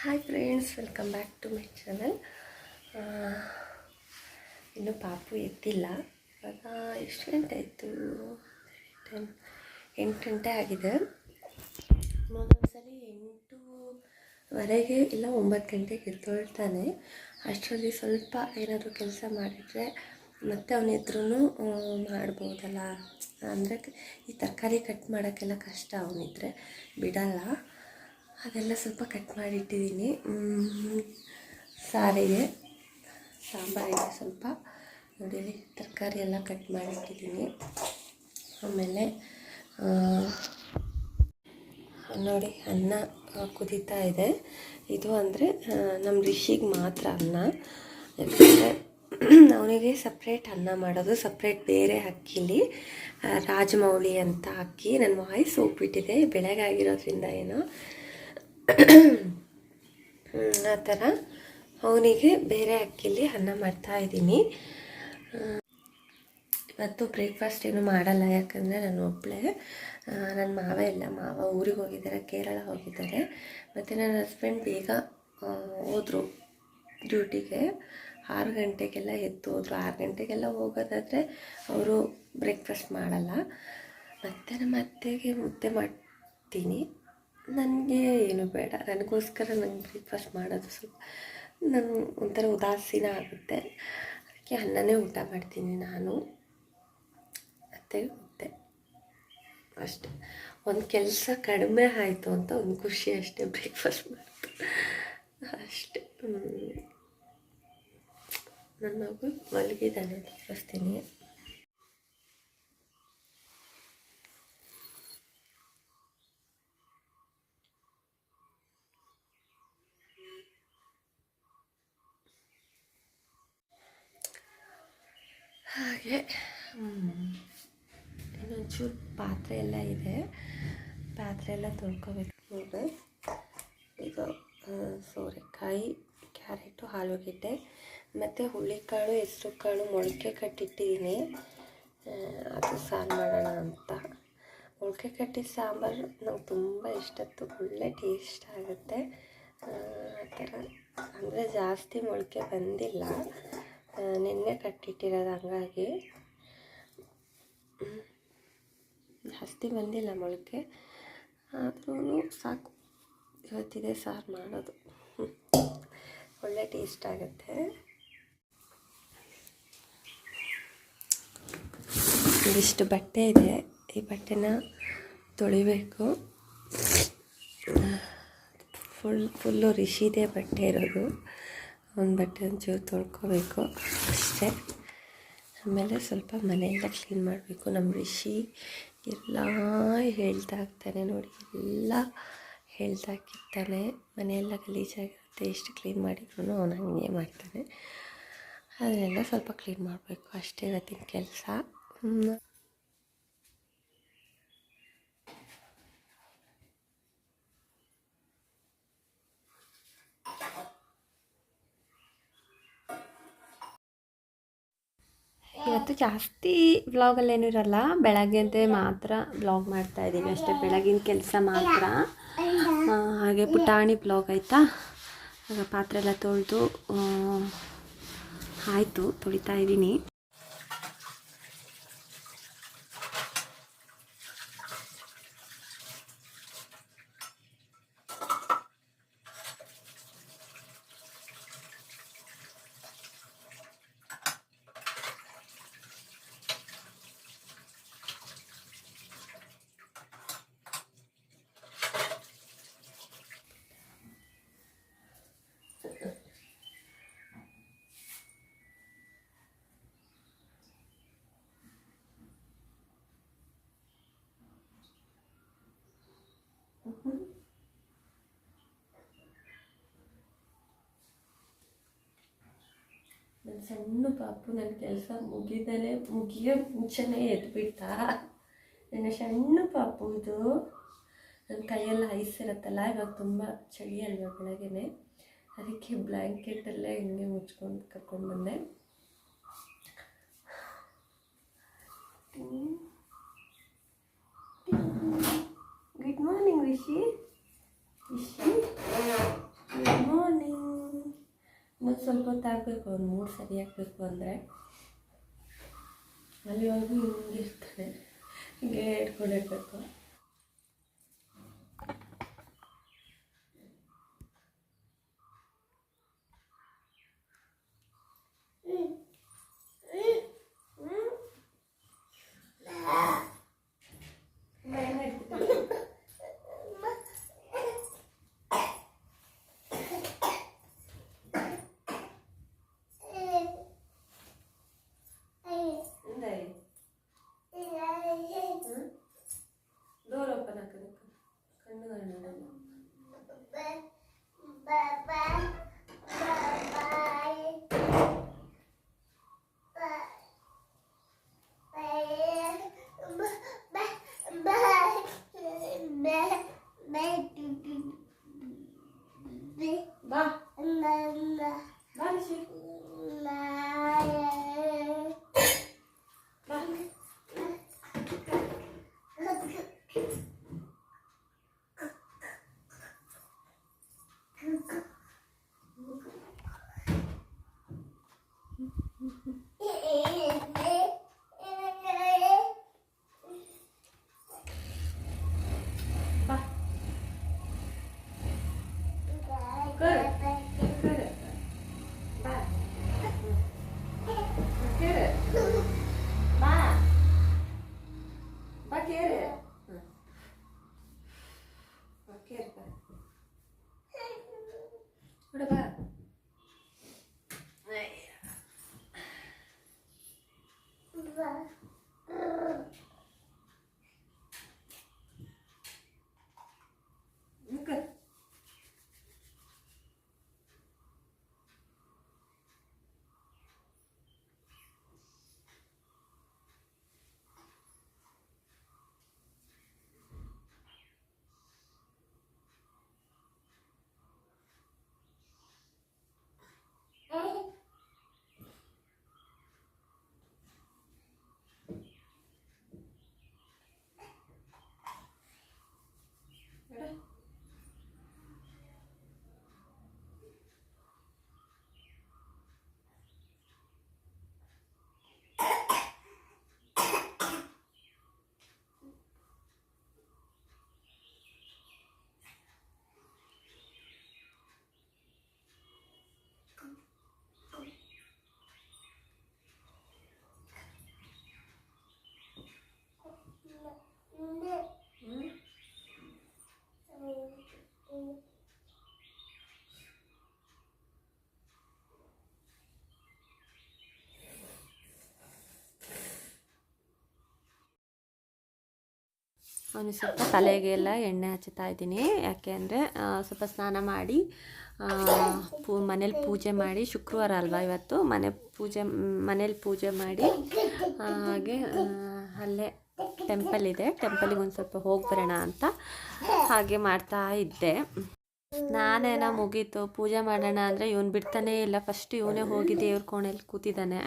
Hi friends welcome back to my channel ಇನ್ನು ಪಾಪು ಎದ್ದಿಲ್ಲ. ಇವಾಗ ಎಷ್ಟು ಗಂಟೆ ಆಯಿತು? ಟೆನ್, ಎಂಟು ಗಂಟೆ ಆಗಿದೆ. ಒಂದೊಂದ್ಸಲಿ ಎಂಟೂವರೆಗೆ ಇಲ್ಲ, ಒಂಬತ್ತು ಗಂಟೆಗೆ ಎದ್ದೊಳ್ತಾನೆ. ಅಷ್ಟರಲ್ಲಿ ಸ್ವಲ್ಪ ಏನಾದರೂ ಕೆಲಸ ಮಾಡಿದರೆ ಮತ್ತೆ ಅವನಿದ್ರೂ ಮಾಡ್ಬೋದಲ್ಲ. ಅಂದರೆ ಈ ತರಕಾರಿ ಕಟ್ ಮಾಡೋಕ್ಕೆಲ್ಲ ಕಷ್ಟ ಅವನಿದ್ರೆ. ಬಿಡಲ್ಲ. ಅದೆಲ್ಲ ಸ್ವಲ್ಪ ಕಟ್ ಮಾಡಿಟ್ಟಿದ್ದೀನಿ. ಸಾರಿಗೆ, ಸಾಂಬಾರಿಗೆ ಸ್ವಲ್ಪ. ನೋಡಿ ತರಕಾರಿ ಎಲ್ಲ ಕಟ್ ಮಾಡಿಟ್ಟಿದ್ದೀನಿ. ಆಮೇಲೆ ನೋಡಿ, ಅನ್ನ ಕುದೀತಾ ಇದೆ. ಇದು ಅಂದರೆ ನಮ್ಮ ರಿಷಿಗೆ ಮಾತ್ರ ಅನ್ನ. ಯಾಕಂದರೆ, ಅವನಿಗೆ ಸಪ್ರೇಟ್ ಅನ್ನ ಮಾಡೋದು ಸಪ್ರೇಟ್ ಬೇರೆ ಅಕ್ಕಿಲಿ ರಾಜಮೌಳಿ ಅಂತ ಅಕ್ಕಿ. ನನ್ನ ವಾಯ್ಸ್ ಹೋಗ್ಬಿಟ್ಟಿದೆ ಬೆಳಗಾಗಿರೋದ್ರಿಂದ ಏನೋ. ಆ ಥರ ಅವನಿಗೆ ಬೇರೆ ಅಕ್ಕಿಲಿ ಅನ್ನ ಮಾಡ್ತಾ ಇದ್ದೀನಿ. ಇವತ್ತು ಬ್ರೇಕ್ಫಾಸ್ಟ್ ಏನು ಮಾಡಲ್ಲ, ಯಾಕಂದರೆ ನಾನು ಒಬ್ಬಳೆ ನನ್ನ ಮಾವ ಇಲ್ಲ, ಮಾವ ಊರಿಗೆ ಹೋಗಿದ್ದಾರೆ, ಕೇರಳ ಹೋಗಿದ್ದಾರೆ. ಮತ್ತು ನನ್ನ ಹಸ್ಬೆಂಡ್ ಬೇಗ ಹೋದರು ಡ್ಯೂಟಿಗೆ ಆರು ಗಂಟೆಗೆಲ್ಲ ಎದ್ದು ಹೋದರು. ಆರು ಗಂಟೆಗೆಲ್ಲ ಹೋಗೋದಾದರೆ ಅವರು ಬ್ರೇಕ್ಫಾಸ್ಟ್ ಮಾಡಲ್ಲ. ಮತ್ತು ನಮ್ಮ ಅತ್ತೆಗೆ ಮುದ್ದೆ ಮಾಡ್ತೀನಿ. ನನಗೆ ಏನು ಬೇಡ. ನನಗೋಸ್ಕರ ನಂಗೆ ಬ್ರೇಕ್ಫಾಸ್ಟ್ ಮಾಡೋದು ಸ್ವಲ್ಪ ನನ್ನ ಒಂಥರ ಉದಾಸೀನ ಆಗುತ್ತೆ. ಅದಕ್ಕೆ ಅನ್ನನೇ ಊಟ ಮಾಡ್ತೀನಿ ನಾನು. ಮತ್ತೆ ಮುದ್ದೆ ಅಷ್ಟೆ. ಒಂದು ಕೆಲಸ ಕಡಿಮೆ ಆಯಿತು ಅಂತ ಒಂದು ಖುಷಿ ಅಷ್ಟೇ ಬ್ರೇಕ್ಫಾಸ್ಟ್ ಮಾಡಿತು. ಅಷ್ಟೆ. ನನ್ನ ಮಗು ಮಲಗಿದ್ದಾನೆ ತೋರಿಸ್ತೀನಿ ಹಾಗೆ. ಇನ್ನೊಂಚೂರು ಪಾತ್ರೆ ಎಲ್ಲ ಇದೆ. ಪಾತ್ರೆ ಎಲ್ಲ ತೊಳ್ಕೊಬೇಕು. ನೋಡಿ ಇದು ಸೋರೆಕಾಯಿ, ಕ್ಯಾರೆಟು, ಆಲೂಗೆಡ್ಡೆ, ಮತ್ತು ಹುಳ್ಳಿಕಾಳು ಹೆಸ್ರು ಕಾಳು ಮೊಳಕೆ ಕಟ್ಟಿಟ್ಟಿದ್ದೀನಿ. ಅದು ಸಾರು ಮಾಡೋಣ ಅಂತ. ಮೊಳಕೆ ಕಟ್ಟಿದ ಸಾಂಬಾರು ನಂಗೆ ತುಂಬ ಇಷ್ಟತ್ತು ಒಳ್ಳೆ ಟೇಸ್ಟ್ ಆಗುತ್ತೆ. ಆ ಥರ. ಅಂದರೆ ಜಾಸ್ತಿ ಮೊಳಕೆ ಬಂದಿಲ್ಲ. ನಿನ್ನೆ ಕಟ್ಟಿಟ್ಟಿರೋದು ಹಂಗಾಗಿ. ಜಾಸ್ತಿ ಬಂದಿಲ್ಲ ಮೊಳಕೆ. ಆದ್ರೂ ಸಾಕು. ಇವತ್ತಿದೆ ಸಾರು ಮಾಡೋದು. ಒಳ್ಳೆ ಟೇಸ್ಟ್ ಆಗುತ್ತೆ. ಒಂದಿಷ್ಟು ಬಟ್ಟೆ ಇದೆ. ಈ ಬಟ್ಟೆನ ತೊಳಿಬೇಕು. ಫುಲ್, ಫುಲ್ಲು ರಿಷಿದೆ ಬಟ್ಟೆ ಇರೋದು. ಒಂದು ಬಟ್ಟೆ ಒಂಚೂರು ತೊಳ್ಕೊಬೇಕು ಅಷ್ಟೇ. ಆಮೇಲೆ ಸ್ವಲ್ಪ ಮನೆಯೆಲ್ಲ ಕ್ಲೀನ್ ಮಾಡಬೇಕು. ನಮ್ಮ ರಿಷಿ ಎಲ್ಲ ಹೇಳ್ತಾ ಇರ್ತಾನೆ ನೋಡಿ, ಎಲ್ಲ ಹೇಳ್ತಾ ಕಿತ್ತಾನೆ ಮನೆಯೆಲ್ಲ ಗಲೀಜಾಗಿರುತ್ತೆ, ಎಷ್ಟು ಕ್ಲೀನ್ ಮಾಡಿದ್ರು ಅವನು ಹಂಗೆ ಮಾಡ್ತಾನೆ. ಅದನ್ನೆಲ್ಲ ಸ್ವಲ್ಪ ಕ್ಲೀನ್ ಮಾಡಬೇಕು. ಅಷ್ಟೇ ಇವತ್ತಿನ ಕೆಲಸ. ಇವತ್ತು ಜಾಸ್ತಿ ವ್ಲಾಗಲ್ಲೇನು ಇರಲ್ಲ. ಬೆಳಗ್ಗೆದ್ದೇ ಮಾತ್ರ ವ್ಲಾಗ್ ಮಾಡ್ತಾ ಇದ್ದೀನಿ ಅಷ್ಟೇ. ಬೆಳಗಿನ ಕೆಲಸ ಮಾತ್ರ. ಹಾಗೆ ಪುಟಾಣಿ ಬ್ಲಾಗ್ ಆಯಿತಾ? ಆಗ ಪಾತ್ರೆ ಎಲ್ಲ ತೊಳೆದು ಆಯಿತು, ತೊಳಿತಾ ಇದ್ದೀನಿ. ನನ್ನ ಸಣ್ಣ ಪಾಪು ನನ್ನ ಕೆಲಸ ಮುಗಿದಲೇ ಮುಗಿಯೋ ಮುಂಚೆನೇ ಎದ್ಬಿಟ್ಟ ನನ್ನ ಸಣ್ಣ ಪಾಪು ಇದು ನನ್ನ ಕೈಯೆಲ್ಲ ಐಸ್ ಇರುತ್ತಲ್ಲ, ಇವಾಗ ತುಂಬ ಚಳಿ ಅಲ್ವಾ ಬೆಳಗ್ಗೆನೆ. ಅದಕ್ಕೆ ಬ್ಲ್ಯಾಂಕೆಟಲ್ಲೇ ಹಿಂಗೆ ಮುಚ್ಕೊಂಡು ಕರ್ಕೊಂಡು ಬಂದೆ. Good morning Rishi Rishi good morning ಮತ್ತು ಸ್ವಲ್ಪ ಹೊತ್ತಾಗಬೇಕು ಅವ್ನು ಮೂಡ್ ಸರಿ ಆಗಬೇಕು ಅಂದರೆ. ಅಲ್ಲಿವರೆಗೂ ಹಿಂಗೆ ಇರ್ತಾನೆ ಹಿಂಗೆ ಇಟ್ಕೊಂಡಿರ್ಬೇಕು ಡೋರ್ ಅವನಿಗೆ ಸ್ವಲ್ಪ ತಲೆಗೆ ಎಲ್ಲ ಎಣ್ಣೆ ಹಚ್ಚುತ್ತಾ ಇದ್ದೀನಿ. ಯಾಕೆ ಅಂದರೆ ಸ್ವಲ್ಪ ಸ್ನಾನ ಮಾಡಿ ಪೂ, ಮನೇಲಿ ಪೂಜೆ ಮಾಡಿ ಶುಕ್ರವಾರ ಅಲ್ವಾ ಇವತ್ತು? ಮನೆ ಪೂಜೆ, ಮನೇಲಿ ಪೂಜೆ ಮಾಡಿ ಹಾಗೆ ಅಲ್ಲೇ ಟೆಂಪಲ್ ಇದೆ. ಟೆಂಪಲಿಗೆ ಒಂದು ಸ್ವಲ್ಪ ಹೋಗಿ ಬರೋಣ ಅಂತ ಹಾಗೆ ಮಾಡ್ತಾ ಇದ್ದೆ. ನಾನೇನ ಮುಗೀತು. ಪೂಜೆ ಮಾಡೋಣ ಅಂದರೆ ಇವನು ಬಿಡ್ತಾನೇ ಇಲ್ಲ. ಫಸ್ಟ್ ಇವನೇ ಹೋಗಿ ದೇವ್ರ ಕೋಣೆಯಲ್ಲಿ ಕೂತಿದ್ದಾನೆ.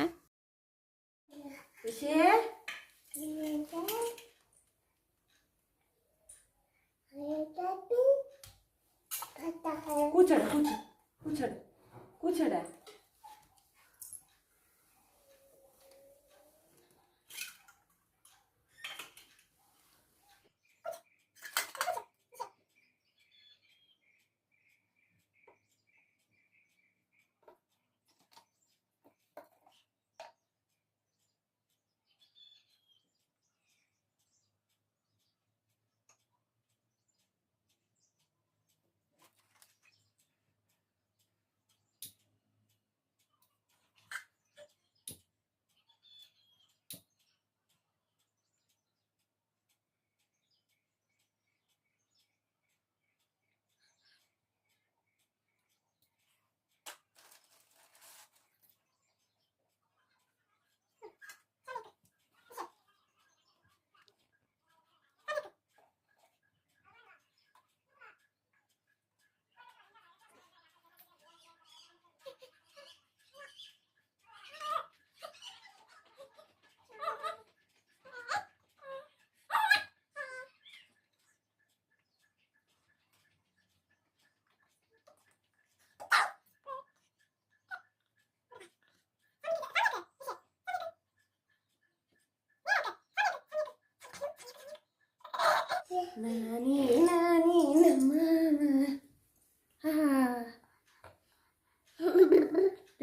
നാനി നാനി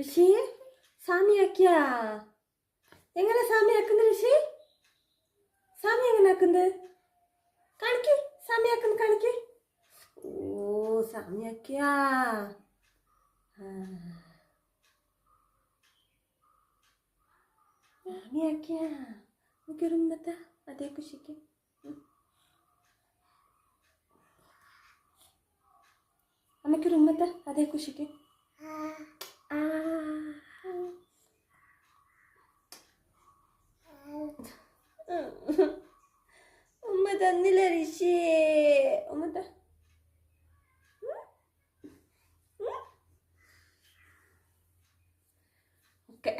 ഋഷി സാമിയാക്കിയ? എങ്ങനെ സാമിയാക്കുന്നത് ഋഷി? സാമി എങ്ങനെ ആക്കുന്നത്? കാണിക്ക് സാമിയാക്കുന്ന കാണിക്ക്. ഓ സാമിയാക്കിയ. സാമിയാക്കിയ. എനിക്കൊരു ഇന്നത്തെ അതേ കുശിക്കും ಹಾಕ್ಯಾ ಸಾಮಿ ಹಾಕ್ಯಾ ಮುಗಿರು ಮತ್ತ ಅದೇ ಖುಷಿಗೆ ಆಮೇಲೆ ಮತ್ತ ಅದೇ ಖುಷಿಗೆ ಆ ഉമ്മ തന്നില്ല ഋഷി ഉമ്മ ത ಓಕೆ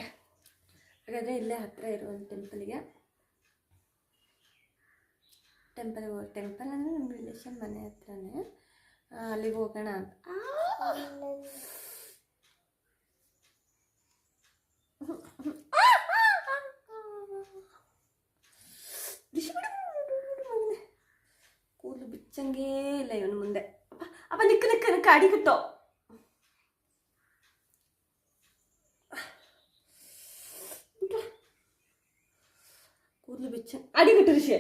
ಹಾಗಾದರೆ ಇಲ್ಲೇ ಹತ್ತಿರ ಇರುವಂಥ ಟೆಂಪಲ್ಗೆ ಟೆಂಪಲ್ ಟೆಂಪಲ್ ಅಂದರೆ ನಮ್ಮ ರಿಲೇಷನ್ ಮನೆ ಹತ್ರನೇ ಆ, ಅಲ್ಲಿಗೆ ಹೋಗೋಣ ಅಂತ ಆ! ರಿಷಿ ಬಿಡು, ಬಿಡು, ಬಿಡು, ಬಿಡು, ಮಗನೇ. ಕೂದಲು ಬಿಚ್ಚಂಗೇ ಇಲ್ಲ ಇವನು ಮುಂದೆ ಅಪ್ಪ, ಅಪ್ಪ ನಿಕ್ಕ ನಿಕ್ಕ ನಿಕ್ಕ ಅಡಿ ಕಟ್ಟೋ ಕೂದಲು ಬಿಚ್ಚ ಅಡಿ ಕಟ್ಟು ರಿಷಿ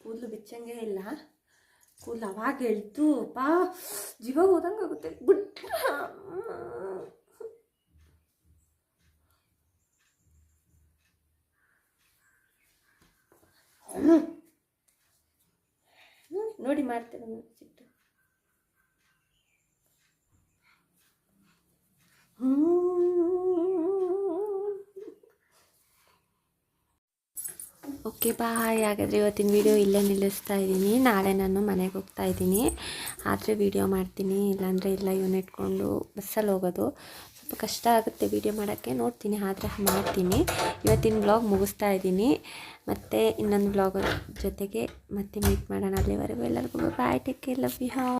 ಕೂದಲು ಬಿಚ್ಚಂಗೆ ಇಲ್ಲ ಕೂದಲು ಅವಾಗ ಎಳ್ತು ಅಪ್ಪ ಜೀವ ಹೋದಂಗೆ ಆಗುತ್ತೆ. ಬಿಟ್ಟ ನೋಡಿ ಮಾಡ್ತೇನೆ ನೋಡಿ ಸಿಟ್ಟು ಓಕೆ, ಬಾಯ್. ಹಾಗಾದರೆ ಇವತ್ತಿನ ವಿಡಿಯೋ ಇಲ್ಲೇ ನಿಲ್ಲಿಸ್ತಾ ಇದ್ದೀನಿ. ನಾಳೆ ನಾನು ಮನೆಗೆ ಹೋಗ್ತಾ ಇದ್ದೀನಿ. ಆದರೆ ವಿಡಿಯೋ ಮಾಡ್ತೀನಿ, ಇಲ್ಲಾಂದರೆ ಇಲ್ಲ ಇವನ್ನ ಇಟ್ಕೊಂಡು ಬಸ್ಸಲ್ಲಿ ಹೋಗೋದು. ಸ್ವಲ್ಪ ಕಷ್ಟ ಆಗುತ್ತೆ ವಿಡಿಯೋ ಮಾಡೋಕ್ಕೆ. ನೋಡ್ತೀನಿ, ಆದರೆ ಮಾಡ್ತೀನಿ. ಇವತ್ತಿನ ಬ್ಲಾಗ್ ಮುಗಿಸ್ತಾ ಇದ್ದೀನಿ. ಮತ್ತು ಇನ್ನೊಂದು ಬ್ಲಾಗ್ ಜೊತೆಗೆ ಮತ್ತೆ ಮೀಟ್ ಮಾಡೋಣ. ಅಲ್ಲಿವರೆಗೂ ಎಲ್ಲರಿಗೂ bye take care love you